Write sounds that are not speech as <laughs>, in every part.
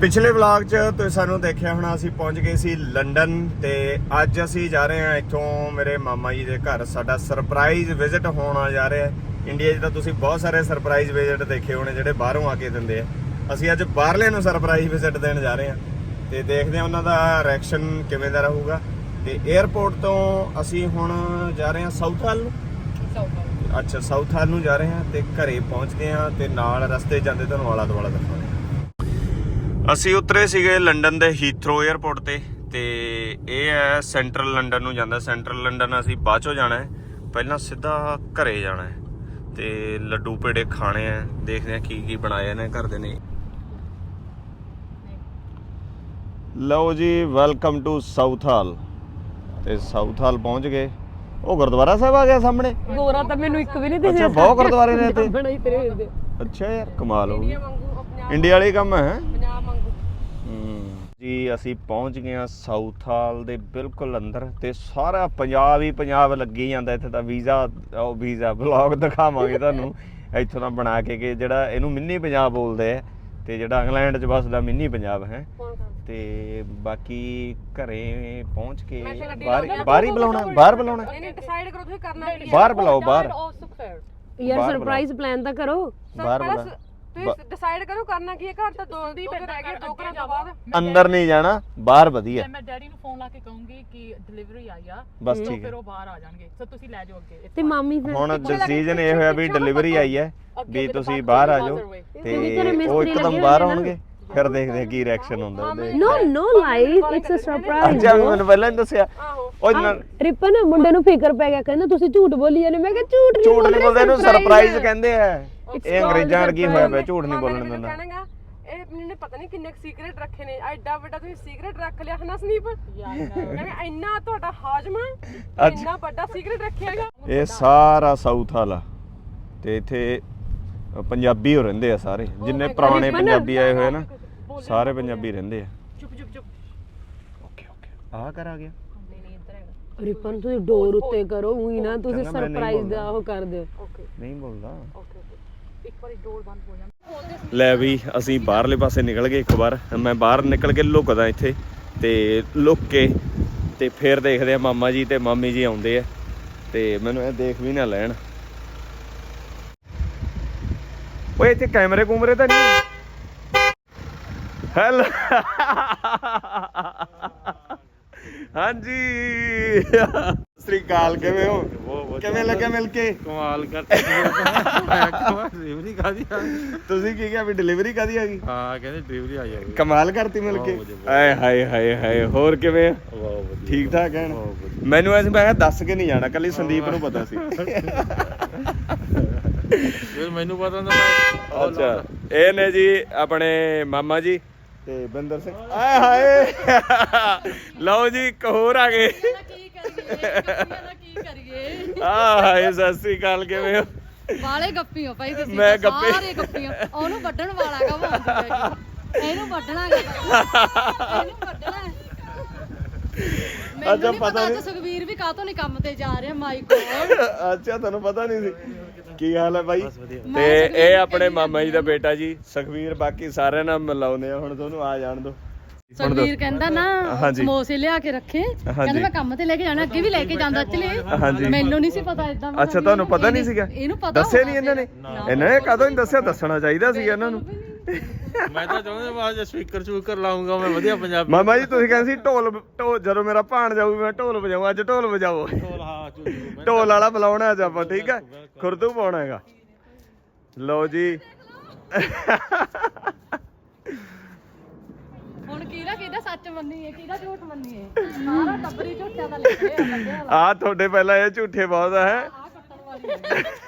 ਪਿਛਲੇ ਵਲੌਗ 'ਚ ਤੁਸੀਂ ਸਾਨੂੰ ਦੇਖਿਆ ਹੋਣਾ ਅਸੀਂ ਪਹੁੰਚ ਗਏ ਸੀ ਲੰਡਨ ਤੇ ਅੱਜ ਅਸੀਂ ਜਾ ਰਹੇ ਹਾਂ ਇੱਥੋਂ ਮੇਰੇ ਮਾਮਾ ਜੀ ਦੇ ਘਰ। ਸਾਡਾ ਸਰਪ੍ਰਾਈਜ਼ ਵਿਜ਼ਿਟ ਹੋਣਾ ਜਾ ਰਿਹਾ ਹੈ। ਇੰਡੀਆ 'ਚ ਤਾਂ ਤੁਸੀਂ ਬਹੁਤ ਸਾਰੇ ਸਰਪ੍ਰਾਈਜ਼ ਵਿਜ਼ਿਟ ਦੇਖੇ ਹੋਣੇ ਜਿਹੜੇ ਬਾਹਰੋਂ ਆ ਕੇ ਦਿੰਦੇ ਆ। ਅਸੀਂ ਅੱਜ ਬਾਹਰਲੇ ਨੂੰ ਸਰਪ੍ਰਾਈਜ਼ ਵਿਜ਼ਿਟ ਦੇਣ ਜਾ ਰਹੇ ਹਾਂ। ਤੇ ਦੇਖਦੇ ਹਾਂ ਉਹਨਾਂ ਦਾ ਰਿਐਕਸ਼ਨ ਕਿਵੇਂ ਦਾ ਰਹੂਗਾ। ਤੇ 에ਅਰਪੋਰਟ ਤੋਂ ਅਸੀਂ ਹੁਣ ਜਾ ਰਹੇ ਹਾਂ ਸਾਊਥ ਹਾਲ ਨੂੰ। ਅੱਛਾ ਸਾਊਥ ਹਾਲ ਨੂੰ ਜਾ ਰਹੇ ਹਾਂ ਤੇ ਘਰੇ ਪਹੁੰਚ ਗਏ ਹਾਂ ਤੇ ਨਾਲ ਰਸਤੇ ਜਾਂਦੇ ਤੁਹਾਨੂੰ ਆਲਾ ਦੁਆਲਾ ਦਿਖਾਉਂਦੇ ਹਾਂ। ਅਸੀਂ ਉਤਰੇ ਸੀਗੇ ਲੰਡਨ ਦੇ ਹੀਥਰੋ 에ਅਰਪੋਰਟ ਤੇ ਤੇ ਇਹ ਹੈ ਸੈਂਟਰਲ ਲੰਡਨ ਨੂੰ ਜਾਂਦਾ। ਸੈਂਟਰਲ ਲੰਡਨ ਅਸੀਂ ਬਾਅਦ ਚੋਂ ਜਾਣਾ ਹੈ। ਪਹਿਲਾਂ ਸਿੱਧਾ ਘਰੇ ਜਾਣਾ ਹੈ। ਤੇ ਲੱਡੂ ਪੇੜੇ ਖਾਣੇ ਆ ਦੇਖਦੇ ਆ ਕੀ ਕੀ ਬਣਾਏ ਨੇ ਘਰ ਦੇ ਨੇ। ਲਓ ਜੀ ਵੈਲਕਮ ਟੂ ਸਾਊਥ ਹਾਲ ਤੇ ਸਾਊਥ ਹਾਲ ਪਹੁੰਚ ਗਏ। ਉਹ ਗੁਰਦੁਆਰਾ ਸਾਹਿਬ ਆ ਗਿਆ ਸਾਹਮਣੇ। ਗੋਰਾ ਤਾਂ ਮੈਨੂੰ ਇੱਕ ਵੀ ਨਹੀਂ ਦਿਸਿਆ। ਅੱਛਾ ਬਹੁਤ ਗੁਰਦੁਆਰੇ ਨੇ ਹੁੰਦੇ ਅੱਛਾ ਯਾਰ ਕਮਾਲ ਹੋ ਗਈ। ਵਾਂਗੂ ਆਪਣੇ ਇੰਡੀਆ ਵਾਲੀ ਕੰਮ ਹੈ। ਜੀ ਅਸੀਂ ਪਹੁੰਚ ਗਏ ਹਾਂ ਸਾਊਥ ਹਾਲ ਦੇ ਬਿਲਕੁਲ ਅੰਦਰ ਤੇ ਸਾਰਾ ਪੰਜਾਬ ਹੀ ਪੰਜਾਬ ਲੱਗੀ ਜਾਂਦਾ ਇੱਥੇ ਤਾਂ ਵੀਜ਼ਾ ਉਹ ਵੀਜ਼ਾ ਬਲੌਗ ਦਿਖਾਵਾਂਗੇ ਤੁਹਾਨੂੰ। ਇੱਥੋਂ ਦਾ ਬਣਾ ਕੇ ਕਿ ਜਿਹੜਾ ਇਹਨੂੰ ਮਿੰਨੀ ਪੰਜਾਬ ਬੋਲਦੇ ਆ ਤੇ ਜਿਹੜਾ ਇੰਗਲੈਂਡ 'ਚ ਵੱਸਦਾ ਮਿੰਨੀ ਪੰਜਾਬ ਹੈ। ਤੇ ਬਾਕੀ ਘਰੇ ਪਹੁੰਚ ਕੇ ਬਾਹਰ ਹੀ ਬੁਲਾਉਣਾ ਬਾਹਰ ਬੁਲਾਉਣਾ। ਨਹੀਂ ਨਹੀਂ ਡਿਸਾਈਡ ਕਰੋ ਤੁਸੀਂ ਕਰਨਾ ਕੀ ਹੈ ਬਾਹਰ। ਬੁਲਾਓ ਬਾਹਰ ਯਾਰ ਸਰਪ੍ਰਾਈਜ਼ ਪਲਾਨ ਤਾਂ ਕਰੋ। ਬਾਹਰ ਬੁਲਾ ਤੁਸੀਂ ਡਿਸਾਈਡ ਕਰੋ ਕਰਨਾ ਕੀ ਹੈ ਘਰ ਤਾਂ ਦੋ ਦੀ ਰਹਿ ਗਏ ਦੋ ਘਰਾਂ ਤੋਂ ਬਾਅਦ। ਅੰਦਰ ਨਹੀਂ ਜਾਣਾ ਬਾਹਰ ਵਧੀਆ। ਤੇ ਮੈਂ ਡੈਡੀ ਨੂੰ ਫੋਨ ਲਾ ਕੇ ਕਹੂੰਗੀ ਕਿ ਡਿਲੀਵਰੀ ਆਈ ਆ ਬਸ ਠੀਕ ਹੈ। ਫਿਰ ਉਹ ਬਾਹਰ ਆ ਜਾਣਗੇ। ਸੋ ਤੁਸੀਂ ਲੈ ਜਾਓ ਅੱਗੇ ਤੇ ਮਾਮੀ ਫਿਰ ਹੁਣ ਡਿਸੀਜਨ ਇਹ ਹੋਇਆ ਵੀ ਡਿਲੀਵਰੀ ਆਈ ਹੈ ਵੀ ਤੁਸੀਂ ਬਾਹਰ ਆ ਜਾਓ। ਤੇ ਉਹ ਇੱਕਦਮ ਬਾਹਰ ਆਉਣਗੇ। ਫਿਰ ਦੇਖਦੇ ਆ ਕੀ ਰਿਐਕਸ਼ਨ ਹੁੰਦਾ ਉਹਦੇ no no light it's a surprise ਅੱਛਾ ਮੈਨੂੰ ਪਹਿਲਾਂ ਹੀ ਦੱਸਿਆ। ਆਹੋ ਉਹ ਰਿਪਨ ਮੁੰਡੇ ਨੂੰ ਫਿਕਰ ਪੈ ਗਿਆ ਕਹਿੰਦਾ ਤੁਸੀਂ ਝੂਠ ਬੋਲੀ ਜਾਂਦੇ ਮੈਂ ਕਿਹਾ ਝੂਠ ਨਹੀਂ ਝੂਠ ਨਹੀਂ ਬੋਲ ਬੋਲਦੇ ਇਹਨੂੰ surprise ਸਰਪ੍ਰਾਈਜ਼। ਕਹਿੰਦੇ ਆ। ਇਹ ਅੰਗਰੇਜ਼ਾਂ ਵਰਗੀ ਹੋਇਆ ਪਿਆ ਝੂਠ ਨਹੀਂ ਬੋਲਣ ਦਿੰਦਾ। ਕਹਿਣਾਗਾ ਇਹ ਮੈਨੂੰ ਪਤਾ ਨਹੀਂ ਕਿੰਨੇ ਸੀਕ੍ਰੇਟ ਰੱਖੇ ਨੇ। ਐਡਾ ਵੱਡਾ ਤੁਸੀਂ ਸੀਕ੍ਰੇਟ ਰੱਖ ਲਿਆ ਹਨਾ ਸਨੀਪ? ਮੈਂ ਕਿਹਾ ਇੰਨਾ ਤੁਹਾਡਾ ਹਾਜਮਾ ਇੰਨਾ ਵੱਡਾ ਸੀਕ੍ਰੇਟ ਰੱਖਿਆ ਹੈਗਾ। ਇਹ ਸਾਰਾ ਸਾਊਥ ਹਾਲ ਆ ਤੇ ਇੱਥੇ ਪੰਜਾਬੀ ਹੋ ਰਹਿੰਦੇ ਆ ਸਾਰੇ। ਜਿੰਨੇ ਪੁਰਾਣੇ ਪੰਜਾਬੀ ਆਏ ਹੋਏ ਨਾ। ਸਾਰੇ ਪੰਜਾਬੀ ਰਹਿੰਦੇ ਆ। ਚੁੱਪ ਚੁੱਪ ਚੁੱਪ। Okay okay. ਆ ਕਰ ਆ ਗਿਆ। ਨਹੀਂ ਨਹੀਂ ਇੱਧਰ ਹੈਗਾ। ਰਿਪਨ ਤੁਸੀਂ ਡੋਰ ਉੱਤੇ ਕਰੋ ਉਹੀ ਨਾ ਤੁਸੀਂ ਚੰਗਾ, ਮੈਂ ਨਹੀਂ ਸਰਪ੍ਰਾਈਜ਼ ਦਾ ਬੋਲਦਾ। ਉਹ ਕਰ ਦਿਓ। ਓਕੇ। ਨਹੀਂ ਬੋਲਦਾ। Okay okay. ਇੱਕ ਵਾਰੀ ਡੋਰ ਬੰਦ ਹੋ ਜਾਣ ਲੈ ਵੀ ਅਸੀਂ ਬਾਹਰਲੇ ਪਾਸੇ ਨਿਕਲ ਗਏ ਇੱਕ ਵਾਰ। ਮੈਂ ਬਾਹਰ ਨਿਕਲ ਕੇ ਲੁਕਦਾ ਇੱਥੇ ਤੇ ਲੁਕ ਕੇ ਤੇ ਫਿਰ ਦੇਖਦੇ ਆ ਮਾਮਾ ਜੀ ਤੇ ਮਾਮੀ ਜੀ ਆਉਂਦੇ ਆ ਤੇ ਮੈਨੂੰ ਇਹ ਦੇਖ ਵੀ ਨਾ ਲੈਣ। ਓਏ ਇੱਥੇ ਕੈਮਰੇ ਕੂਮਰੇ ਤਾਂ ਨਹੀਂ ਹੈਲੋ ਹਾਂਜੀ। ਸ੍ਰੀ ਅਕਾਲ ਕਿਵੇਂ ਹੋ? ਕਿਵੇਂ ਲੱਗਿਆ ਮਿਲ ਕੇ? ਕਮਾਲ ਡਿਲੀਵਰੀ ਕਾਦੀ ਆ ਤੁਸੀਂ ਕੀ ਕਿਹਾ ਵੀ ਡਿਲੀਵਰੀ ਕਾਦੀ ਆ ਗਈ? ਹਾਂ ਕਹਿੰਦੇ ਡਿਲੀਵਰੀ ਆ ਕਮਾਲ ਕਰਤੀ ਮਿਲ ਕੇ। ਆਏ ਹਾਏ ਹਾਏ ਹਾਏ ਹੋਰ ਕਿਵੇਂ ਆ? ਵਾਹ ਵਧੀਆ ਠੀਕ ਠਾਕ ਹੈ। ਮੈਨੂੰ ਐਸੀ ਮੈਂ ਕਿਹਾ ਦੱਸ ਕੇ ਨਹੀਂ ਜਾਣਾ ਕੱਲੀ ਸੰਦੀਪ ਨੂੰ ਪਤਾ ਸੀ। ਮੈਨੂੰ ਪਤਾ ਮੈਂ ਅੱਛਾ ਇਹ ਨੇ ਜੀ ਆਪਣੇ ਮਾਮਾ ਜੀ। ਤੇ ਬਿੰਦਰ ਸਿੰਘ। ਆਏ ਹਾਏ। ਲਓ ਜੀ ਇੱਕ ਹੋਰ ਆ ਗਏ। ਕੀ ਕਰੀਏ? ਗੱਪੀਆਂ ਦਾ ਕੀ ਕਰੀਏ? ਆ ਹਾਏ ਸਤਿ ਸ੍ਰੀ ਅਕਾਲ ਕਿਵੇਂ ਹੋ? ਵਾਲੇ ਗੱਪੀਆਂ ਭਾਈ ਤੁਸੀਂ ਮੈਂ ਤਾਂ ਗੱਪੇ- ਸਾਰੇ ਗੱਪੀਆਂ। ਉਹਨੂੰ ਵੱਢਣ ਵਾਲਾ ਹੈਗੀ ਇਹਨੂੰ ਵੱਢਣਾ ਇਹਨੂੰ ਵੱਢਣਾ ਹੈ। ਅੱਛਾ, ਪਤਾ ਨਹੀਂ। ਸੁਖਵੀਰ ਵੀ ਕਾਹਤੋਂ ਨਹੀਂ ਕੰਮ ਤੇ ਜਾ ਰਿਹਾ ਮਾਈ ਗੋਡ ਅੱਛਾ ਤੁਹਾਨੂੰ ਪਤਾ ਨਹੀਂ ਸੀ। ਕੀ ਹਾਲ ਹੈ ਬਾਈ। ਤੇ ਇਹ ਆਪਣੇ ਮਾਮਾ ਜੀ ਦਾ ਬੇਟਾ ਜੀ ਸੁਖਵੀਰ ਬਾਕੀ ਸਾਰਿਆਂ ਨਾਲ ਮਿਲਾਉਂਦੇ ਆ। ਹੁਣ ਤੁਹਾਨੂੰ ਆ ਜਾਣ ਦੋ ਸੁਖਵੀਰ ਕਹਿੰਦਾ ਨਾ। ਸਮੋਸੇ ਲਿਆ ਕੇ ਰੱਖੇ। ਕਹਿੰਦਾ ਮੈਂ ਕੰਮ ਤੇ ਲੈ ਕੇ ਜਾਣਾ ਅੱਗੇ ਵੀ ਲੈ ਕੇ ਜਾਂਦਾ ਚਲੇ। ਮੈਨੂੰ ਨਹੀਂ ਸੀ ਪਤਾ ਇਦਾਂ ਅੱਛਾ ਤੁਹਾਨੂੰ ਪਤਾ ਨਹੀਂ ਸੀਗਾ? ਇਹਨੂੰ ਪਤਾ ਦੱਸਿਆ ਨਹੀਂ ਇਹਨਾਂ ਨੇ। ਇਹਨਾਂ ਨੇ ਕਦੋਂ ਨਹੀਂ ਦੱਸਿਆ? ਦੱਸਣਾ ਚਾਹੀਦਾ ਸੀ ਇਹਨਾਂ ਨੂੰ। ਮੈਂ ਤਾਂ ਚਾਹੁੰਦਾ ਮੈਂ ਅੱਜ ਸਪੀਕਰ ਸਪੀਕਰ ਲਾਉਂਗਾ ਮੈਂ ਵਧੀਆ ਪੰਜਾਬੀ ਮਾਮਾ ਜੀ ਤੁਸੀਂ ਕਹਿੰਦੇ ਸੀ ਢੋਲ ਢੋਲ ਜਦੋਂ ਮੇਰਾ ਭਾਣ ਜਾਊ ਮੈਂ ਢੋਲ ਵਜਾਊਂ ਅੱਜ ਢੋਲ ਵਜਾਓ। ਢੋਲ ਹਾਂ ਮੈਂ ਢੋਲ ਵਾਲਾ ਬੁਲਾਉਣਾ ਅੱਜ ਆਪਾਂ ਠੀਕ ਹੈ? ਖੁਰਦੂ ਪਾਉਣਾ ਹੈਗਾ। ਲਓ ਜੀ। ਹੁਣ ਕਿਹਦਾ ਕਿਹਦਾ ਸੱਚ ਮੰਨੀਏ ਕਿਹਦਾ ਝੂਠ ਮੰਨੀਏ? ਸਾਰਾ ਟੱਬਰੀ ਝੂਠਿਆਂ ਦਾ ਲੱਗਿਆ ਆ ਤੁਹਾਡੇ ਪਹਿਲਾਂ ਇਹ ਝੂਠੇ ਬਹੁਤ ਹੈ ਆ ਕੱਟਣ ਵਾਲੀ ਹੈ ਆ ਕੱਟਣ ਵਾਲੀ ਹੈ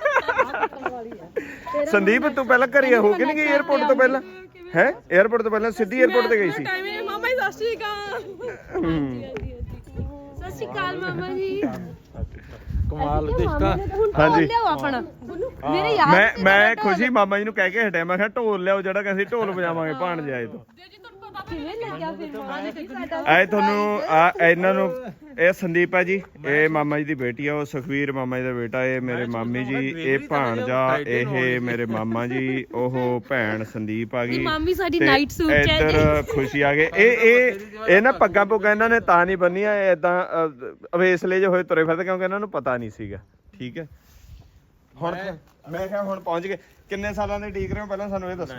ਸੰਦੀਪ ਤੂੰ ਪਹਿਲਾਂ ਘਰੇ ਹੋ ਕੇ ਨਹੀਂ ਗਈ 에어ਪੋਰਟ ਤੋਂ ਪਹਿਲਾਂ? ਹੈ 에어ਪੋਰਟ ਤੋਂ ਪਹਿਲਾਂ ਸਿੱਧੀ 에어ਪੋਰਟ ਤੇ ਗਈ ਸੀ। ਸਤਿ ਸ਼੍ਰੀ ਅਕਾਲ। ਹਾਂਜੀ। ਮੈਂ ਮੈਂ ਖੁਸ਼ੀ ਮਾਮਾ ਜੀ ਨੂੰ ਕਹਿ ਕੇ ਹਟਿਆ ਮੈਂ ਕਿਹਾ ਢੋਲ ਲਿਆਓ ਜਿਹੜਾ ਕਹਿੰਦੇ ਢੋਲ ਵਜਾਵਾਂਗੇ ਭਾਣ ਜਾਏ ਤੋਂ। ਕਿਵੇਂ ਲੱਗਿਆ ਫਿਰ ਸਾਡਾ ਐ ਤੁਹਾਨੂੰ ਆ ਇਹਨਾਂ ਨੂੰ ਇਹ ਸੰਦੀਪ ਆ ਜੀ ਇਹ ਮਾਮਾ ਜੀ ਦੀ ਬੇਟੀ ਆ ਉਹ ਸੁਖਵੀਰ ਮਾਮਾ ਜੀ ਦਾ ਬੇਟਾ ਇਹ ਮੇਰੇ ਮਾਮੀ ਜੀ ਇਹ ਭਾਣਜਾ ਇਹ ਮੇਰੇ ਮਾਮਾ ਜੀ ਉਹ ਭੈਣ ਸੰਦੀਪ ਆ ਗਈ। ਮਾਮੀ ਸਾਡੀ night suit ਚ ਹੈ ਜੀ। ਇੱਧਰ ਖੁਸ਼ੀ ਆ ਗਏ ਇਹ ਇਹ ਇਹ ਨਾ ਪੱਗਾਂ ਪੁੱਗਾਂ ਇਹਨਾਂ ਨੇ ਤਾਂ ਨਹੀਂ ਬੰਨੀਆਂ ਇਹ ਇਦਾਂ ਅਵੇਸਲੇ ਜਿਹੇ ਹੋਏ ਤੁਰੇ ਫਿਰਦੇ ਕਿਉਂਕਿ ਇਹਨਾਂ ਨੂੰ ਪਤਾ ਨਹੀਂ ਸੀਗਾ। ਠੀਕ ਹੈ? ਹੁਣ ਮੈਂ ਕਿਹਾ ਹੁਣ ਪਹੁੰਚ ਗਏ। ਕਿੰਨੇ ਸਾਲਾਂ ਦੇ ਡੀਕ ਰਹੇ ਹੋ? ਪਹਿਲਾਂ ਸਾਨੂੰ ਇਹ ਦੱਸੋ।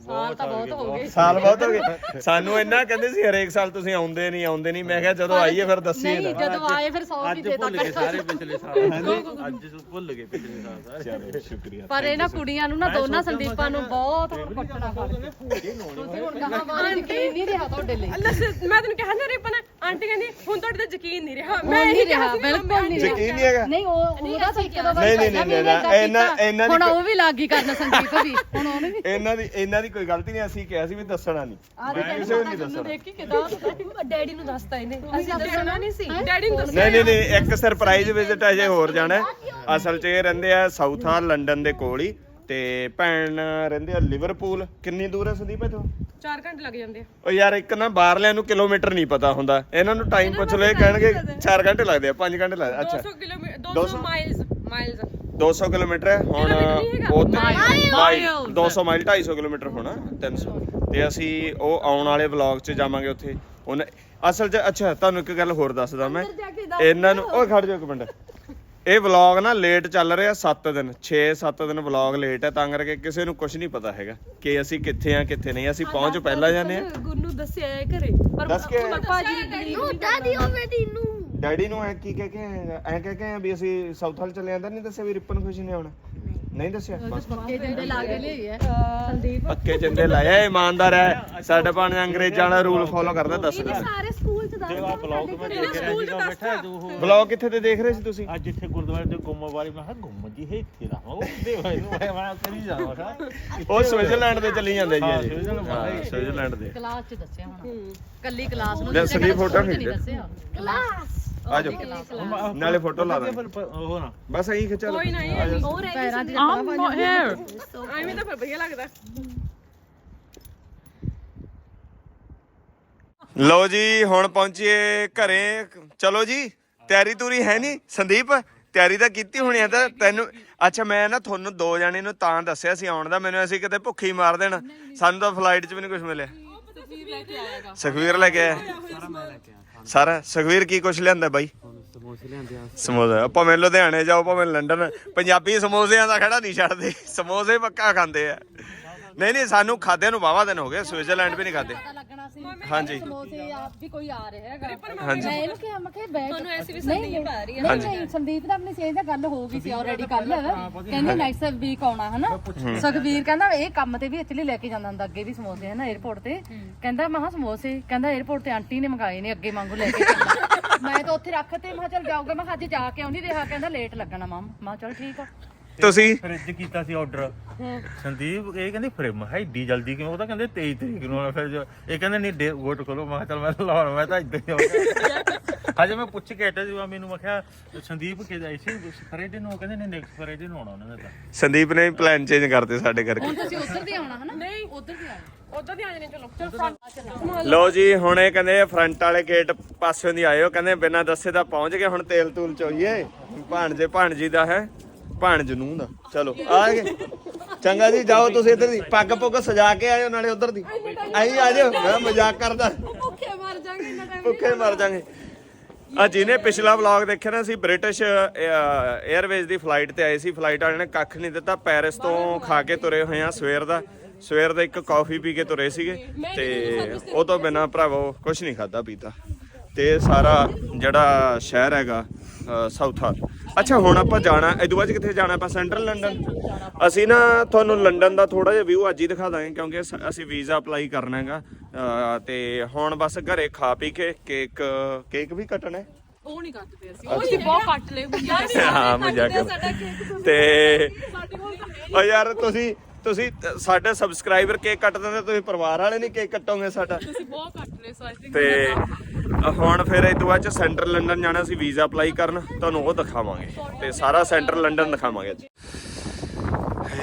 ਸਾਲ ਤਾਂ ਬਹੁਤ ਹੋ ਗਏ। ਸਾਲ ਬਹੁਤ ਹੋ ਗਏ। <laughs> ਸਾਨੂੰ ਇੰਨਾ ਕਹਿੰਦੇ ਸੀ ਹਰੇਕ ਸਾਲ ਤੁਸੀਂ ਆਉਂਦੇ ਨਹੀਂ ਆਉਂਦੇ ਨਹੀਂ। ਮੈਂ ਕਿਹਾ ਜਦੋਂ ਆਈਏ ਫਿਰ ਦੱਸੀਏ ਨਹੀਂ ਜਦੋਂ ਆਏ ਫਿਰ 100 ਵੀ ਦੇ ਭੁੱਲ ਗਏ ਸਾਰੇ ਪਿਛਲੇ ਸਾਲ। ਅੱਜ ਭੁੱਲ ਗਏ ਪਿਛਲੇ ਸਾਲ ਸਾਰੇ। ਚਲੋ ਸ਼ੁਕਰੀਆ। ਪਰ ਇਹਨਾਂ ਕੁੜੀਆਂ ਨੂੰ ਨਾ ਦੋਨਾਂ ਸੰਦੀਪਾਂ ਨੂੰ ਬਹੁਤ ਹੁਣ ਫੜ ਕੇ ਤੁਸੀਂ ਹੁਣ ਕਹਾਂ ਬਾਰੇ ਨਹੀਂ ਰਿਹਾ ਤੁਹਾਡੇ ਲਈ। ਅੱਲਾ ਮੈਂ ਤੈਨੂੰ ਕਿਹਾ ਨਾ ਰਿਪਨ ਆਂਟੀ ਕਹਿੰਦੀ ਹੁਣ ਤੁਹਾਡੇ ਤੇ ਯਕੀਨ ਨਹੀਂ ਰਿਹਾ। ਮੈਂ ਨਹੀਂ ਇਹੀ ਰਿਹਾ ਬਿਲਕੁਲ ਨਹੀਂ ਰਿਹਾ। ਯਕੀਨ ਨਹੀਂ ਹੈਗਾ। ਨਹੀਂ ਉਹ ਉਹਦਾ ਤਾਂ ਇੱਕ ਦੋ ਵਾਰ ਨਹੀਂ, ਨਹੀਂ, ਨਹੀਂ, ਇਹਨਾਂ-। ਇਹਨਾਂ ਦੀ ਹੁਣ ਕੋਈ- <laughs> ਉਹ ਵੀ ਲੱਗ ਗਈ ਕਰਨ ਸੰਦੀਪ ਵੀ ਹੁਣ ਉਹਨੇ ਵੀ ਇਹਨਾਂ ਦੀ ਇਹਨਾਂ ਦੀ ਕੋਈ ਗਲਤੀ ਨਹੀਂ ਅਸੀਂ ਕਿਹਾ ਸੀ ਵੀ ਦੱਸਣਾ ਨਹੀਂ। ਕਿਸੇ ਨੂੰ ਨਹੀਂ ਦੱਸਣਾ। ਦੇਖੀ ਕਿਦਾਂ ਡੈਡੀ ਨੂੰ ਦੱਸਤਾ ਇਹਨੇ। ਅਸੀਂ ਦੱਸਣਾ ਨਹੀਂ ਸੀ। ਡੈਡੀ ਨੂੰ ਦੱਸਿਆ ਨਹੀਂ ਨਹੀਂ ਨਹੀਂ ਇੱਕ ਸਰਪ੍ਰਾਈਜ਼ ਵਿਜ਼ਿਟ ਅਜੇ ਹੋਰ ਜਾਣਾ। ਅਸਲ 'ਚ ਇਹ ਰਹਿੰਦੇ ਆ ਸਾਊਥ ਹਾਲ ਲੰਡਨ ਦੇ ਕੋਲ ਹੀ। ਤੇ ਭੈਣ ਰਹਿੰਦੇ ਆ ਲਿਵਰਪੂਲ ਕਿੰਨੀ ਦੂਰ ਹੈ ਸੰਦੀਪ ਇਥੋਂ? 4 ਘੰਟੇ ਲੱਗ ਜਾਂਦੇ ਆ। ਉਹ ਯਾਰ ਇੱਕ ਨਾ ਬਾਹਰਲਿਆਂ ਨੂੰ ਕਿਲੋਮੀਟਰ ਨਹੀਂ ਪਤਾ ਹੁੰਦਾ। ਇਹਨਾਂ ਨੂੰ ਟਾਈਮ ਪੁੱਛ ਲਓ ਇਹ ਕਹਿਣਗੇ 4 ਘੰਟੇ ਲੱਗਦੇ ਆ 5 ਘੰਟੇ ਲੱਗਦੇ ਅੱਛਾ। 200 ਕਿਲੋਮੀਟਰ 200 ਮਾਈਲਸ ਮਾਈਲਸ 200 ਕਿਲੋਮੀਟਰ ਹੈ। ਹੁਣ ਕਿਲੋਮੀਟਰ ਨਹੀਂ ਹੈਗਾ, ਉਹ ਤੇ ਮਾਈਲ। ਮਾਈਲ 200 ਮਾਈਲ 250 ਕਿਲੋਮੀਟਰ ਹੋਣਾ 300 ਤੇ ਅਸੀਂ ਉਹ ਆਉਣ ਵਾਲੇ ਵਲੌਗ 'ਚ ਜਾਵਾਂਗੇ ਉੱਥੇ। ਉਹਨੇ ਅਸਲ 'ਚ ਅੱਛਾ ਤੁਹਾਨੂੰ ਇੱਕ ਗੱਲ ਹੋਰ ਦੱਸਦਾ ਮੈਂ। ਇਹਨਾਂ ਨੂੰ ਉਹ ਖੜ ਜਾਓ ਇੱਕ ਮਿੰਟ। ਇਹ ਵਲੌਗ ਨਾ ਲੇਟ ਚੱਲ ਰਿਹਾ 7 ਦਿਨ 6-7 ਦਿਨ ਵਲੌਗ ਲੇਟ ਹੈ ਤਾਂ ਕਰਕੇ ਕਿਸੇ ਨੂੰ ਕੁਝ ਨਹੀਂ ਪਤਾ ਹੈਗਾ ਕਿ ਅਸੀਂ ਕਿੱਥੇ ਆ ਕਿੱਥੇ ਨਹੀਂ ਅਸੀਂ ਪਹੁੰਚ ਪਹਿਲਾਂ ਜਾਂਦੇ ਆ ਗੁੰਨੂ ਦੱਸਿਆ ਹੈ ਘਰੇ ਪਰ ਦੱਸ ਕੇ ਭਾਜੀ ਨੇ believe ਡੈਡੀ ਨੂੰ। ਐ ਕੀ ਕਹਿ ਕੇ ਆਏਗਾ ਐ ਕਹਿ ਕੇ ਆਏ ਵੀ ਅਸੀਂ ਸਾਊਥ ਹਾਲ ਚੱਲੇ ਆਂਦਾ ਨਹੀਂ ਦੱਸਿਆ ਵੀ ਰਿਪਨ ਖੁਸ਼ੀ ਨੇ ਆਉਣਾ। ਨਹੀਂ। ਦੱਸਿਆ? ਬਸ। ਪੱਕੇ ਜਿੰਦੇ ਲਾ ਕੇ ਲਈ ਹੈ। ਸੰਦੀਪ। ਪੱਕੇ ਚੰਦੇ ਲਾਇਆ ਇਮਾਨਦਾਰ ਹੈ। ਸਾਡੇ ਪਾਣ ਅੰਗਰੇਜ਼ਾਂ ਵਾਲਾ ਰੂਲ ਫੋਲੋ ਕਰਦਾ ਦੱਸ। ਦੱਸ ਸਾਰੇ ਬਲੌਗ ਮੈਂ ਦੇਖ ਰਿਹਾ ਸੀਗਾ ਬੈਠਾ ਜੋ ਉਹ। ਬਲੌਗ ਕਿੱਥੇ ਤੇ ਦੇਖ ਰਹੇ ਸੀ ਤੁਸੀਂ? ਅੱਜ ਇੱਥੇ ਗੁਰਦੁਆਰੇ ਤੇ ਗੁੰਮ ਵਾਲੀ ਮੈਂ ਕਿਹਾ ਗੁੰਮ ਜੀ ਹੈ ਇੱਥੇ ਦਾ ਉਹ ਦੇ ਭਾਈ ਨੂੰ ਮੈਂ ਮੈਂ ਕਰੀ ਜਾਵਾਂ ਉਹ ਸਵਿਟਜ਼ਰਲੈਂਡ ਦੇ ਚੱਲੀ ਜਾਂਦੇ ਜੀ ਹਾਂ, ਅਜੇ। ਸਵਿਟਜ਼ਰਲੈਂਡ ਦੇ। ਕਲਾਸ ਚ ਦੱਸਿਆ ਹੁਣ। ਕੱਲੀ ਕਲਾਸ ਨੂੰ ਲੈ ਸਕੂਲ ਫੋਟੋ ਖਿੱਚ। ਦੱਸਿਆ। ਕਲਾਸ ਆ ਜਾਓ। ਨਾਲੇ ਫੋਟੋ ਲਾ ਦਾਂਗੇ। ਉਹ ਨਾ। ਬਸ ਐਂ ਖਿਚਾ ਲਓ ਕੋਈ ਨਹੀਂ ਪੈਰਾਂ ਚ ਐਵੇਂ ਤਾਂ ਫਿਰ ਵਧੀਆ ਲੱਗਦਾ। ਲਓ ਜੀ, ਹੁਣ ਪਹੁੰਚੀਏ ਘਰੇ। ਚਲੋ ਜੀ, ਤਿਆਰੀ ਤੂਰੀ ਹੈ ਨਹੀਂ? ਸੰਦੀਪ, ਤਿਆਰੀ ਤਾਂ ਕੀਤੀ ਹੋਣੀ ਆ ਤਾਂ ਤੈਨੂੰ ਅੱਛਾ, ਮੈਂ ਨਾ ਤੁਹਾਨੂੰ ਦੋ ਜਾਣੇ ਨੂੰ ਤਾਂ ਦੱਸਿਆ ਸੀ ਆਉਣ ਦਾ। ਮੈਨੂੰ ਅਸੀਂ ਕਿਤੇ ਭੁੱਖੀ ਮਾਰ ਦੇਣਾ। ਸਾਨੂੰ ਤਾਂ ਫਲਾਈਟ 'ਚ ਵੀ ਨਹੀਂ ਕੁਝ ਮਿਲਿਆ। ਸੁਖਵੀਰ ਲੈ ਕੇ ਆਇਆ। ਸਾਰਾ ਸੁਖਵੀਰ ਕੀ ਕੁਝ ਲਿਆਂਦਾ ਬਾਈ? ਸਮੋਸੇ। ਲਿਆਂਦੇ ਆ ਸਮੋਸੇ ਭਾਵੇਂ ਲੁਧਿਆਣੇ ਜਾਓ ਭਾਵੇਂ ਲੰਡਨ। ਪੰਜਾਬੀ ਸਮੋਸਿਆਂ ਦਾ ਖੜਾ ਨਹੀਂ ਛੱਡਦੇ। ਸਮੋਸੇ ਪੱਕਾ ਖਾਂਦੇ ਆ। ਨਹੀਂ ਨਹੀਂ, ਸਾਨੂੰ ਖਾਦਿਆਂ ਨੂੰ ਵਾਵਾ ਦਿਨ ਹੋ ਗਏ। ਸਵਿਟਜ਼ਰਲੈਂਡ ਵੀ ਨਹੀਂ ਖਾਦੇ ਸੀ। ਹਾਂਜੀ। ਸਮੋਸੇ ਆਪ ਵੀ ਕੋਈ ਆ ਰਿਹਾ ਹੈਗਾ। ਹਾਂਜੀ। ਮੈਂ ਇਹਨੂੰ ਕਿਹਾ ਮੈਂ ਕਿਹਾ ਬੈਠ। ਤੁਹਾਨੂੰ ਐਸੀ ਵੀ ਸੰਦੀਪ ਆ ਰਹੀ ਹੈ। ਨਹੀਂ ਨਹੀਂ ਸੰਦੀਪ ਨਾਲ ਆਪਣੀ ਸੇਜ ਦਾ ਗੱਲ ਹੋ ਗਈ ਸੀ ਆਲਰੇਡੀ ਕੱਲ ਕਹਿੰਦੇ ਨਾਈਟ ਸਰ ਵੀਕ ਆਉਣਾ ਹਨਾ? ਸੁਖਵੀਰ ਕਹਿੰਦਾ ਇਹ ਕੰਮ ਤੇ ਵੀ ਇੱਥੇ ਲੈ ਕੇ ਜਾਂਦਾ ਹੁੰਦਾ ਅੱਗੇ ਵੀ ਸਮੋਸੇ ਹਨਾ 에어ਪੋਰਟ ਤੇ ਕਹਿੰਦਾ ਮਹਾ ਸਮੋਸੇ। ਕਹਿੰਦਾ 에어ਪੋਰਟ ਤੇ ਆਂਟੀ ਨੇ ਮੰਗਾਏ ਨੇ ਅੱਗੇ ਮੰਗੂ ਲੈ ਕੇ ਮੈਂ ਤਾਂ ਉੱਥੇ ਰੱਖ ਤੇ ਮੈਂ ਚਲ ਜਾਊਗਾ ਮੈਂ ਅੱਜ ਜਾ ਕੇ ਆਉਣੀ ਰਿਹਾ ਕਹਿੰਦਾ ਲੇਟ ਲੱਗਣਾ ਮਾਮ ਮਾ ਚਲ ਠੀਕ ਆ। ਤੁਸੀਂ? ਫ੍ਰਿਜ ਕੀਤਾ ਸੀ ਆਰਡਰ ਸੰਦੀਪ ਇਹ ਕਹਿੰਦੇ ਫ੍ਰਿਮ ਹੈ ਏਡੀ ਜਲਦੀ ਕਿਉਂ ਉਹ ਤਾਂ ਕਹਿੰਦੇ 23 ਤਰੀਕ ਨੂੰ ਆਉਣਾ ਫਿਰ ਜੋ- ਇਹ ਕਹਿੰਦੇ ਨਹੀਂ ਡੇ ਗੋਟ ਖੋਲੋ। ਮੈਂ ਕਿਹਾ ਚੱਲ ਮੈਂ ਲਾਉਣ ਮੈਂ ਤਾਂ ਇਦਾਂ ਹੀ ਆਉਂਦਾ। ਹਜੇ ਮੈਂ ਪੁੱਛ ਕੇ ਹਟਿਆ ਸੀ ਮੈਨੂੰ ਮੈਂ ਕਿਹਾ ਸੰਦੀਪ ਕਿਹਦਾ ਇਸੇ ਫਰਾਈਡੇ ਨੂੰ ਉਹ ਕਹਿੰਦੇ ਨਹੀਂ ਨੈਕਸਟ ਫਰਾਈਡੇ ਨੂੰ ਆਉਣਾ ਉਹਨਾਂ ਨੇ ਤਾਂ। ਸੰਦੀਪ ਨੇ ਪਲਾਨ ਚੇਂਜ ਕਰਤੇ ਸਾਡੇ ਕਰਕੇ। ਹੁਣ ਤੁਸੀਂ ਉੱਧਰ ਦੀ ਆਉਣਾ ਹਨਾ? ਨਹੀਂ। ਉੱਧਰ ਦੀ ਆਉਣਾ। ਉਦੋਂ ਦੀ ਆ ਜਾਣੇ ਚਲੋ। ਚਲੋ ਲੋ ਜੀ ਹੁਣ ਇਹ ਕਹਿੰਦੇ ਫਰੰਟ ਵਾਲੇ ਗੇਟ ਪਾਸਿਓਂ ਦੀ ਆਇਓ। ਕਹਿੰਦੇ ਬਿਨਾਂ ਦੱਸੇ ਤਾਂ ਪਹੁੰਚ ਗਏ ਹੁਣ ਤੇਲ ਤੂਲ ਚੋਈਏ। ਭਾਣਜੇ ਭਾਣਜੀ ਦਾ ਹੈ। ਭਾਣਜ ਨੂੰ ਦਾ ਚਲੋ ਆ ਗਏ। ਚੰਗਾ ਜੀ ਜਾਓ ਤੁਸੀਂ ਇੱਧਰ ਦੀ। ਪੱਗ ਪੁੱਗ ਸਜਾ ਕੇ ਆਇਓ ਨਾਲੇ ਉਧਰ ਦੀ। ਆਈ ਆ ਜਾਓ ਮੈਂ ਮਜ਼ਾਕ ਕਰਦਾ। ਭੁੱਖੇ ਮਰ ਜਾਾਂਗੇ ਇੰਨਾ ਟਾਈਮ ਭੁੱਖੇ ਮਰ ਜਾਾਂਗੇ ਆ ਜਿਹਨੇ ਪਿਛਲਾ ਵਲੌਗ ਦੇਖਿਆ ਨਾ ਸੀ ਬ੍ਰਿਟਿਸ਼ 에ਅਰਵੇਜ਼ ਦੀ ਫਲਾਈਟ ਤੇ ਆਏ ਸੀ। ਫਲਾਈਟ ਵਾਲਿਆਂ ਨੇ ਕੱਖ ਨਹੀਂ ਦਿੱਤਾ। ਪੈਰਿਸ ਤੋਂ ਖਾ ਕੇ ਤੁਰੇ ਹੋਏ ਆ ਸਵੇਰ ਦਾ। ਸਵੇਰ ਦਾ ਇੱਕ ਕਾਫੀ ਪੀ ਕੇ ਤੁਰੇ ਸੀਗੇ। ਤੇ ਉਹ ਤੋਂ ਬਿਨਾ ਭਰਾਵੋ ਕੁਝ ਨਹੀਂ ਖਾਦਾ ਪੀਤਾ। ਤੇ ਸਾਰਾ ਜਿਹੜਾ ਸ਼ਹਿਰ ਹੈਗਾ ਸਾਊਥ ਹਾਲ। ਅੱਛਾ ਹੁਣ ਆਪਾਂ ਜਾਣਾ ਇਹਦੂ ਬਾਅਦ ਕਿੱਥੇ ਜਾਣਾ? ਆਪਾਂ ਸੈਂਟਰਲ ਲੰਡਨ ਅਸੀਂ ਨਾ ਤੁਹਾਨੂੰ ਲੰਡਨ ਦਾ ਥੋੜਾ ਜਿਹਾ ਵਿਊ ਅੱਜ ਹੀ ਦਿਖਾ ਦਾਂਗੇ ਕਿਉਂਕਿ ਅਸੀਂ ਵੀਜ਼ਾ ਅਪਲਾਈ ਕਰਨਾ ਹੈਗਾ। ਤੇ ਹੁਣ ਬਸ ਘਰੇ ਖਾ ਪੀ ਕੇ ਕੇਕ ਕੇਕ ਵੀ ਕੱਟਣਾ ਹੈ। ਉਹ ਨਹੀਂ ਕੱਟਦੇ ਅਸੀਂ ਉਹ ਅਸੀਂ ਬਹੁਤ ਕੱਟ ਲਏ ਹਾਂ ਮਜ਼ਾਕ ਤੇ ਓ ਯਾਰ ਤੁਸੀਂ ਤੁਸੀਂ ਸਾਡੇ ਸਬਸਕ੍ਰਾਈਬਰ ਕੇਕ ਕੱਟ ਦਿੰਦੇ ਤੁਸੀਂ ਪਰਿਵਾਰ ਵਾਲੇ ਨਹੀਂ ਕੇਕ ਕੱਟੋਗੇ ਸਾਡਾ। ਅਸੀਂ ਬਹੁਤ ਕੱਟ ਲਏ ਸੋ ਆਈ ਥਿੰਕ ਤੇ ਹੁਣ ਫਿਰ ਇਹ ਤੋਂ ਬਾਅਦ ਚ ਸੈਂਟਰ ਲੰਡਨ ਜਾਣਾ ਸੀ ਵੀਜ਼ਾ ਅਪਲਾਈ ਕਰਨ ਤੁਹਾਨੂੰ ਉਹ ਦਿਖਾਵਾਂਗੇ। ਤੇ ਸਾਰਾ ਸੈਂਟਰ ਲੰਡਨ ਦਿਖਾਵਾਂਗੇ ਅੱਜ।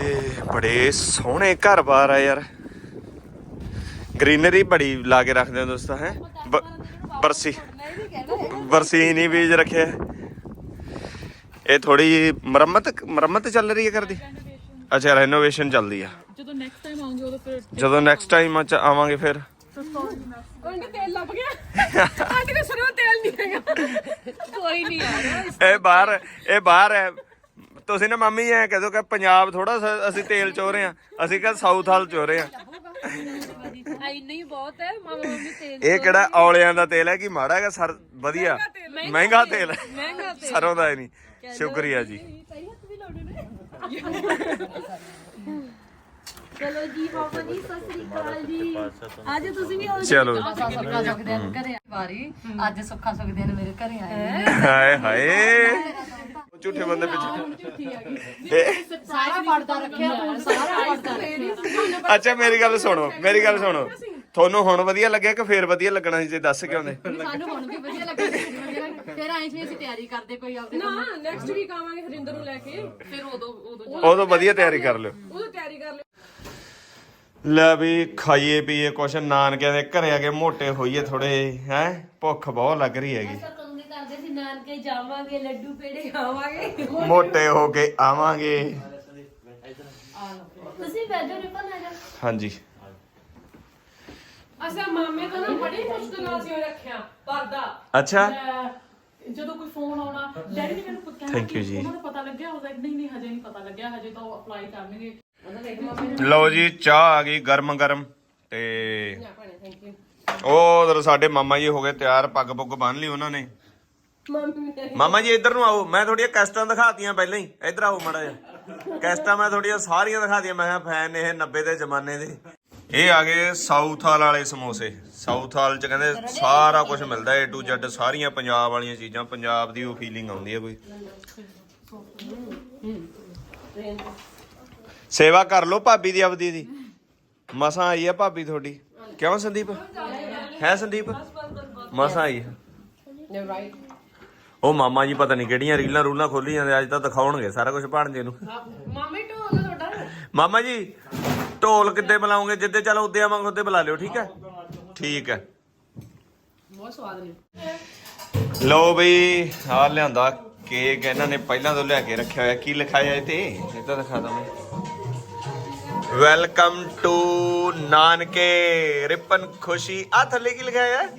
ਏ ਬੜੇ ਸੋਹਣੇ ਘਰ-ਬਾਰ ਆ ਯਾਰ। ਗ੍ਰੀਨਰੀ ਬੜੀ ਲਾ ਕੇ ਰੱਖਦੇ ਹੋ ਦੋਸਤੋ ਹੈ? ਬਰਸੀ। ਬਰਸੀ ਨਹੀਂ ਬੀਜ ਰੱਖਿਆ। ਇਹ ਥੋੜੀ ਮੁਰੰਮਤ ਮੁਰੰਮਤ ਚੱਲ ਰਹੀ ਹੈ ਕਰਦੀ ਅੱਛਾ ਰੈਨੋਵੇਸ਼ਨ ਚੱਲਦੀ ਆ। ਜਦੋਂ ਨੈਕਸਟ ਟਾਈਮ ਆਉਂਗੇ ਉਦੋਂ ਫਿਰ ਜਦੋਂ ਨੈਕਸਟ ਟਾਈਮ ਆਵਾਂਗੇ ਫਿਰ। ਗਿਆ ਆਂਟੀ ਦੇ ਸਿਰੋਂ ਤੇਲ ਨਹੀਂ ਹੈਗਾ। ਕੋਈ ਨਹੀਂ ਆ ਰਿਹਾ। ਇਹ ਬਾਹਰ ਇਹ ਬਾਹਰ ਹੈ। ਤੁਸੀਂ ਨਾ ਮੰਮੀ ਐ ਕਹਦੋ ਕਿ ਪੰਜਾਬ ਥੋੜਾ ਅਸੀਂ ਤੇਲ ਚੋ ਰਹੇ ਆ ਅਸੀਂ ਕਹ ਸਾਊਥ ਹਾਲ ਚੋ ਰਹੇ ਆ ਇੰਨਾ ਹੀ ਬਹੁਤ ਹੈ ਮਾਮਾ ਮੰਮੀ ਤੇਲ ਇਹ ਕਿਹੜਾ ਔਲਿਆਂ ਦਾ ਤੇਲ ਹੈ ਕਿ ਮਾੜਾ ਹੈਗਾ? ਸਰ ਵਧੀਆ। ਮਹਿੰਗਾ ਤੇਲ। ਹੈ ਮਹਿੰਗਾ ਸਰੋਂ ਦਾ ਹੀ ਨਹੀਂ। ਸ਼ੁਕਰੀਆ ਜੀ। <laughs> ਚਲੋ ਜੀ ਮਾਮਾ ਜੀ ਸਤਿ ਸ੍ਰੀ ਅਕਾਲ ਜੀ ਅੱਜ ਤੁਸੀਂ ਵੀ ਆਓ ਚਲੋ। ਸੁੱਖਾ ਨੇ ਘਰੇ ਵਾਰੀ ਅੱਜ ਸੁੱਖਾ ਸੁਖਦੇ ਨੇ ਮੇਰੇ ਘਰੇ ਆਏ ਹਾਏ ਹਾਏ। ਝੂਠੇ ਬੰਦੇ ਪਿੱਛੇ। ਸਾਰਾ ਪੜਦਾ ਰੱਖਿਆ ਤੂੰ ਸਾਰਾ ਪੜਦਾ ਰੱਖਿਆ। ਅੱਛਾ ਮੇਰੀ ਗੱਲ ਸੁਣੋ ਮੇਰੀ ਗੱਲ ਸੁਣੋ। ਤੁਹਾਨੂੰ ਹੁਣ ਵਧੀਆ ਲੱਗਿਆ ਕਿ ਫੇਰ ਵਧੀਆ ਲੱਗਣਾ ਸੀ? ਜੇ ਦੱਸ ਕੇ ਆਉਂਦੇ। ਸਾਨੂੰ ਹੁਣ ਵੀ ਵਧੀਆ ਲੱਗਾ ਫਿਰ ਆਏ ਸੀ ਅਸੀਂ ਤਿਆਰੀ ਕਰਦੇ ਕੋਈ ਆਪਦੇ ਨਾ ਨੈਕਸਟ ਵੀਕ ਆਵਾਂਗੇ ਹਰਿੰਦਰ ਨੂੰ ਲੈ ਕੇ। ਫਿਰ ਉਦੋਂ ਉਦੋਂ ਉਦੋਂ ਵਧੀਆ ਤਿਆਰੀ ਕਰ ਲਿਓ। ਉਦੋਂ ਤਿਆਰੀ ਕਰ ਲਿਓ। ਲੈ ਵੀ ਖਾਈਏ ਪੀਏ ਕੁਛ ਨਾਨਕਿਆਂ ਦੇ ਘਰੇ ਆ ਕੇ ਮੋਟੇ ਹੋਈਏ ਥੋੜੇ ਹੈ? ਭੁੱਖ ਬਹੁਤ ਲੱਗ ਰਹੀ ਹੈਗੀ। ਕੰਗੇ ਕਰਦੇ ਸੀ ਨਾਨਕੇ ਜਾਵਾਂਗੇ ਲੱਡੂ ਪੇੜੇ ਖਾਵਾਂਗੇ। ਮੋਟੇ ਹੋ ਕੇ ਆਵਾਂਗੇ। ਤੁਸੀਂ ਬੈਠੋ ਰਿਪਨ ਆ ਜਾ ਹਾਂਜੀ। ਅਸਾਂ ਮਾਮੇ ਤੋਂ ਨਾ ਬੜੀ ਮੁਸ਼ਕਲ ਨਾਲ ਸੀ ਉਹ ਰੱਖਿਆ ਪਰਦਾ। ਅੱਛਾ। ਜਦੋਂ ਕੋਈ ਫੋਨ ਆਉਣਾ ਡੈਡੀ ਨੇ ਮੈਨੂੰ ਕਹਿਣਾ Thank you ਜੀ। ਉਹਨਾਂ ਨੂੰ ਪਤਾ ਲੱਗਿਆ ਉਹ ਨਹੀਂ ਨਹੀਂ ਹਜੇ ਨਹੀਂ ਪਤਾ ਲੱਗਿਆ ਹਜੇ ਤਾਂ ਉਹ ਅਪਲਾਈ ਕਰਨਗੇ। ਲਓ ਜੀ ਚਾਹ ਆ ਗਈ ਗਰਮ ਗਰਮ ਤੇ ਭੈਣੇ ਥੈਂਕ ਯੂ ਉਹ ਉਧਰ ਸਾਡੇ ਮਾਮਾ ਜੀ ਹੋ ਗਏ ਤਿਆਰ ਪੱਗ ਪੁੱਗ ਬੰਨ ਲਈ ਉਹਨਾਂ ਨੇ। ਮੰਮੀ ਜੀ ਇੱਧਰ ਨੂੰ ਆਓ। ਮੈਂ ਥੋੜੀਆਂ ਕੈਸਟਾਂ ਦਿਖਾਤੀਆਂ ਪਹਿਲਾਂ ਹੀ। ਇੱਧਰ ਆਓ ਮੜਾ ਜਿਹਾ। ਕੈਸਟਾਂ ਮੈਂ ਥੋੜੀਆਂ ਸਾਰੀਆਂ ਦਿਖਾਤੀਆਂ। ਮੈਂ ਕਿਹਾ ਫੈਨ ਇਹ 90 ਦੇ ਜ਼ਮਾਨੇ ਦੇ। ਇਹ ਆ ਗਏ ਸਾਊਥ ਹਾਲ ਵਾਲੇ ਸਮੋਸੇ। ਸਾਊਥ ਹਾਲ ਚ ਕਹਿੰਦੇ ਸਾਰਾ ਕੁਝ ਮਿਲਦਾ ਏ ਟੂ ਜ਼ੈਡ ਸਾਰੀਆਂ ਪੰਜਾਬ ਵਾਲੀਆਂ ਚੀਜ਼ਾਂ ਪੰਜਾਬ ਦੀ ਉਹ ਫੀਲਿੰਗ ਆਉਂਦੀ ਹੈ ਕੋਈ। ਸੇਵਾ ਕਰ ਲਓ ਭਾਬੀ ਦੀ ਆਪਦੀ ਦੀ। ਮਸਾਂ ਆਈ ਆ ਭਾਬੀ ਤੁਹਾਡੀ। ਕਿਉਂ ਸੰਦੀਪ? ਹੈ ਸੰਦੀਪ? ਮਸਾਂ ਆਈ ਉਹ ਮਾਮਾ ਜੀ ਪਤਾ ਨਹੀਂ ਕਿਹੜੀਆਂ ਰੀਲਾਂ ਰੂਲਾਂ ਖੋਲੀ ਜਾਂਦੇ ਅੱਜ ਤਾਂ ਦਿਖਾਉਣਗੇ ਸਾਰਾ ਕੁਝ ਭਾਣਜੇ ਨੂੰ। ਮਾਮੀ ਢੋਲ ਤੁਹਾਡਾ? ਮਾਮਾ ਜੀ ਢੋਲ ਕਿੱਦੇ ਬੁਲਾਉਂਗੇ? ਜਿੱਦੇ ਚੱਲ ਉੱਦੇ ਆਵਾਂਗੇ ਉੱਦੇ ਬੁਲਾ ਲਿਓ ਠੀਕ ਹੈ? ਠੀਕ ਹੈ। ਬਹੁਤ ਸਵਾਦ ਨੇ। ਲਓ ਬਈ ਆ ਲਿਆਂਦਾ ਕੇਕ ਇਹਨਾਂ ਨੇ ਪਹਿਲਾਂ ਤੋਂ ਲਿਆ ਕੇ ਰੱਖਿਆ ਹੋਇਆ। ਕੀ ਲਿਖਾਇਆ ਇਹ ਤੇ? ਇਹ ਤਾਂ ਦਿਖਾ ਦਵਾਂ ਵੈਲਕਮ ਟੂ ਨਾਨਕੇ ਰਿਪਨ ਖੁਸ਼ੀ। ਆ ਥੱਲੇ ਕੀ ਲਿਖਿਆ ਹੈ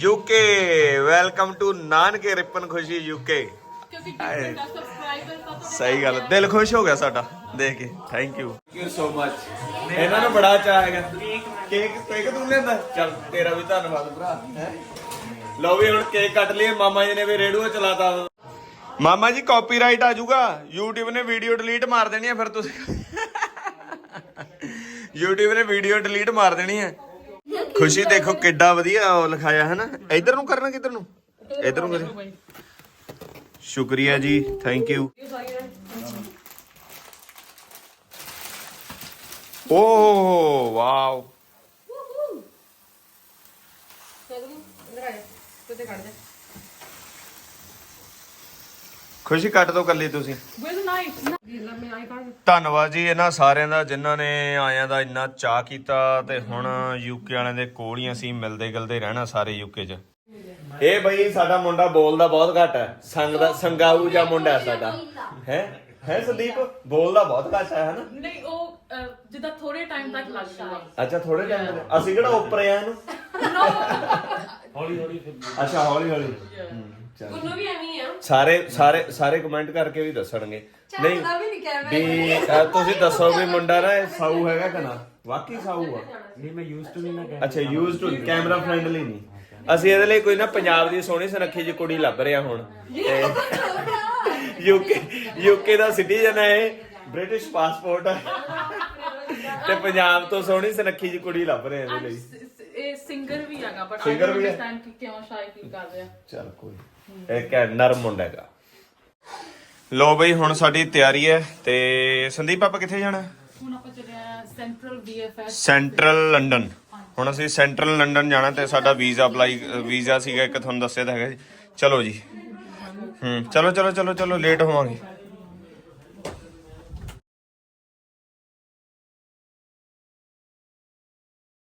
ਯੂਕੇ ਵੈਲਕਮ ਟੂ ਨਾਨਕੇ ਰਿਪਨ ਖੁਸ਼ੀ ਯੂਕੇ ਸਹੀ ਗੱਲ ਦਿਲ ਖੁਸ਼ ਹੋ ਗਿਆ ਸਾਡਾ। ਦੇਖ ਕੇ। Thank you thank you so much ਇਹਨਾਂ ਨੂੰ ਬੜਾ ਚਾਹ ਹੈਗਾ। ਕੇਕ ਕੇਕ ਤੂੰ ਲੈਂਦਾ ਚੱਲ ਤੇਰਾ ਵੀ ਧੰਨਵਾਦ ਭਰਾ। ਹੈ? ਲਓ ਵੀ ਹੁਣ ਕੇਕ ਕੱਟ ਲਈਏ। ਮਾਮਾ ਜੀ ਨੇ ਵੀ ਰੇਡੂਆ ਚਲਾਤਾ। ਮਾਮਾ ਜੀ ਕਾਪੀਰਾਈਟ ਆ ਜਾਊਗਾ। YouTube ਨੇ ਵੀਡੀਓ ਡਿਲੀਟ ਮਾਰ ਦੇਣੀ ਹੈ ਫਿਰ ਤੁਸੀਂ YouTube ਨੇ ਵੀਡੀਓ ਡਿਲੀਟ ਮਾਰ ਦੇਣੀ ਹੈ ਖੁਸ਼ੀ ਦੇਖੋ ਕਿੱਡਾ ਵਧੀਆ ਉਹ ਲਿਖਾਇਆ ਹੈ ਨਾ ਇਧਰ ਨੂੰ ਕਰਨਾ ਕਿੱਧਰ ਨੂੰ? ਇਧਰ ਨੂੰ ਕਰੇ ਸ਼ੁਕਰੀਆ ਜੀ thank you Oh, oh wow ਖੁਸ਼ੀ ਕੱਟ ਦੋ ਕੱਲੀ ਤੁਸੀਂ। ਧੰਨਵਾਦ ਜੀ ਇਹਨਾਂ ਸਾਰਿਆਂ ਦਾ ਜਿਨ੍ਹਾਂ ਨੇ ਆਇਆਂ ਦਾ ਇੰਨਾ ਚਾਹ ਕੀਤਾ ਤੇ ਹੁਣ ਯੂਕੇ ਵਾਲਿਆਂ ਦੇ ਕੋਲ ਹੀ ਅਸੀਂ ਮਿਲਦੇ ਗਿਲਦੇ ਰਹਿਣਾ ਸਾਰੇ ਯੂਕੇ 'ਚ। ਇਹ ਬਈ ਸਾਡਾ ਮੁੰਡਾ ਬੋਲਦਾ ਬਹੁਤ ਘੱਟ ਹੈ। ਸੰਗ ਦਾ ਸੰਗਾਊ ਜਾਂ ਮੁੰਡਾ ਹੈ ਸਾਡਾ। ਹੈ? ਹੈ ਸੰਦੀਪ? ਬੋਲਦਾ ਬਹੁਤ ਘੱਟ ਹੈ ਹਨਾ? ਨਹੀਂ ਉਹ ਅਹ, ਜਿੱਦਾਂ ਥੋੜੇ ਟਾਈਮ ਤੱਕ ਲੱਗਦਾ ਅੱਛਾ ਥੋੜੇ ਟਾਈਮ ਦੇ ਅਸੀਂ ਕਿਹੜਾ ਉੱਪਰ ਆ ਇਹਨੂੰ? ਹੌਲੀ ਹੌਲੀ ਅੱਛਾ ਹੌਲੀ ਹੌਲੀ। ਉਹਨੂੰ ਵੀ ਐਵੇਂ ਹੀ ਆ। ਸਾਰੇ ਸਾਰੇ ਸਾਰੇ ਕਮੈਂਟ ਕਰਕੇ ਵੀ ਦੱਸਣਗੇ। ਨਹੀਂ ਵੀ ਤੁਸੀਂ ਦੱਸੋ ਵੀ ਮੁੰਡਾ ਨਾ ਇਹ ਸਾਊ ਹੈਗਾ ਕਿ ਨਾ? ਵਾਕਈ ਸਾਊ ਆ। ਨਹੀਂ ਮੈਂ ਯੂਜ਼ ਟੂ ਨਹੀਂ ਨਾ ਅੱਛਾ ਯੂਜ਼ ਟੂ ਕੈਮਰਾ ਫ੍ਰੈਂਡਲੀ ਨਹੀਂ ਅਸੀਂ ਇਹਦੇ ਲਈ ਕੋਈ ਨਾ ਪੰਜਾਬ ਦੀ ਸੋਹਣੀ ਸੁਨੱਖੀ ਜਿਹੀ ਕੁੜੀ ਲੱਭ ਰਿਹਾ ਹੁਣ। ਯੂਕੇ ਯੂਕੇ ਦਾ ਸਿਟੀਜ਼ਨ ਹੈ ਇਹ ਬ੍ਰਿਟਿਸ਼ ਪਾਸਪੋਰਟ ਹੈ। ਤੇ ਪੰਜਾਬ ਤੋਂ ਸੋਹਣੀ ਸੁਨੱਖੀ ਜਿਹੀ ਕੁੜੀ ਲੱਭ ਰਹੇ ਇਹਦੇ ਲਈ। ਇਹ ਸਿੰਗਰ ਵੀ ਹੈਗਾ ਬਟ Singer ਆਈ ਵੀ ਹੈ? ਅੰਡਰਸਟੈਂਡ ਕਿ ਕਿਉਂ ਸ਼ਾਇਦ ਫੀਲ ਕਰ ਰਿਹਾ। ਚੱਲ ਕੋਈ ਇਹ ਕਿ ਨਰਮ ਮੁੰਡਾ ਹੈਗਾ। ਲੋ ਬਈ ਹੁਣ ਸਾਡੀ ਤਿਆਰੀ ਹੈ ਤੇ ਸੰਦੀਪ ਆਪਾਂ ਕਿੱਥੇ ਜਾਣਾ? ਹੁਣ ਆਪਾਂ ਚੱਲੇ ਆ ਸੈਂਟਰਲ ਬੀਐਫਐਸ ਸੈਂਟਰਲ ਲੰਡਨ ਹੁਣ ਅਸੀਂ ਸੈਂਟਰਲ ਲੰਡਨ ਜਾਣਾ ਤੇ ਸਾਡਾ ਵੀਜ਼ਾ ਅਪਲਾਈ ਵੀਜ਼ਾ ਸੀਗਾ ਇੱਕ ਤੁਹਾਨੂੰ ਦੱਸਿਆ ਤਾਂ ਹੈਗਾ ਜੀ। ਚਲੋ ਜੀ। ਹੂੰ ਚਲੋ ਚਲੋ ਚਲੋ ਚਲੋ ਲੇਟ ਹੋਵਾਂਗੇ।